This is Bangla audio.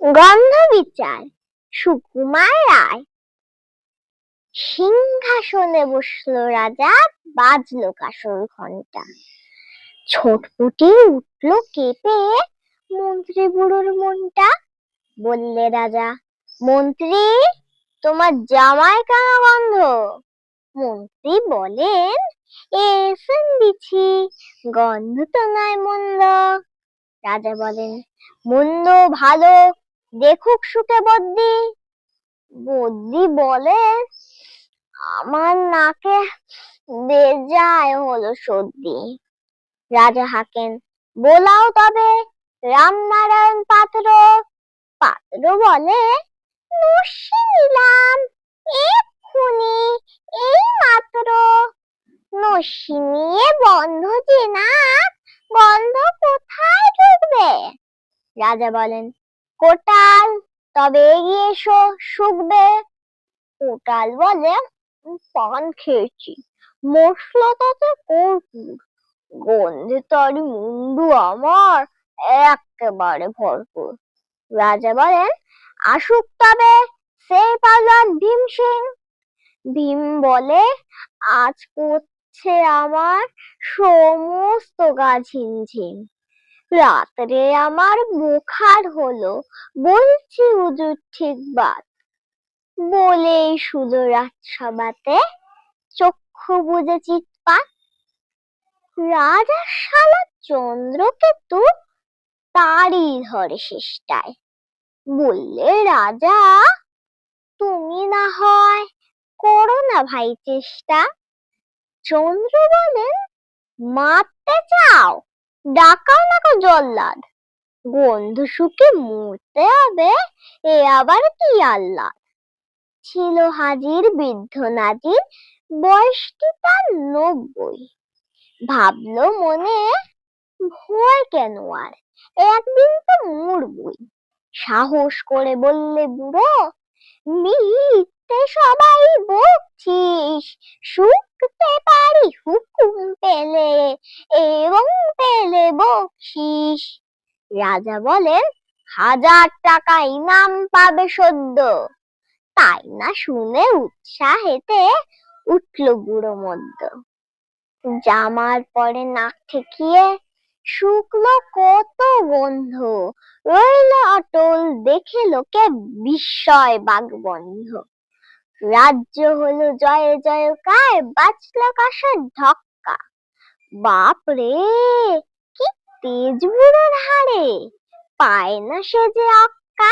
গন্ধ বিচার সুকুমার রায়। সিংহাসনে বসল রাজা, বাজলো কাসর ঘণ্টা ছটপটি উঠল কেঁপে মন্ত্রী বুড়োর মনটা। বললে রাজা, মন্ত্রী, তোমার জামাই কেন গন্ধ মন্ত্রী বলেন, এসেন দিছি গন্ধ তো নয় মন্দ। রাজা বলেন, মন্দ ভালো দেখুক সুখে বদ্যি। বদ্যি বলে, আমার নাকে বেজায় হলো সর্দি। রাজা হাকেন, বোলাও তবে, রামনারায়ণ পাত্র। পাত্র বলে নস্যি নিলাম, এক্ষুনি, এই মাত্র। নস্যি নিয়ে বন্ধ যে না গন্ধ কোথায় ঢুকবে? রাজা বলেন কোটাল তবে এগিয়ে এসো শুকবে কোটাল বলে পান খেয়েছি। মশলা তাতে কর্পূর গন্ধে তারি মুন্ডু আমার একেবারে ভরপুর। রাজা বলেন, আসুক তবে সেই পালন ভীম সিং ভীম বলে, আজ করছে আমার সমস্ত গা ঝিমঝিম। রাত্রে আমার বোখার হলো বলছি হুজুর ঠিক বাত। বলেই শুধু রাজসভাতে চক্ষু বুঝে চিৎপাত রাজা শালা চন্দ্রকেতু তারই ধরে শেষটায়। বললে, রাজা, তুমি না হয় করো না ভাই চেষ্টা। চন্দ্র বলেন, মারতে চাও? ডাকাও না কো জল্লাদ। বন্ধু সুখে মরতে হবে, এ আবার কি আল্লাহ ছিল হাজির বৃদ্ধ নাজির, বয়সটি তার নব্বই। ভাবলো মনে, ভয় কেন আর? একদিন তো মরবই। সাহস করে বললে, বুড়ো, মিথ্যে সবাই বকছিস। শুকতে পারি হুকুম পেলে, এবং পেলে বকশিস। রাজা বলেন, হাজার টাকা ইনাম পাবে সদ্য। তাই না শুনে উৎসাহেতে উঠল বুড়ো মদ্য। জামার পরে নাক ঠেকিয়ে শুকলো কত গন্ধ। রইল অটল, দেখে লোকে বিস্ময় বাগ বন্ধ রাজ্য হলো জয় জয়কার বাঁচল কাশের ধক্কা। বাপ রে, কি তেজ বুড়োর হাড়ে, পায় না সে যে অক্কা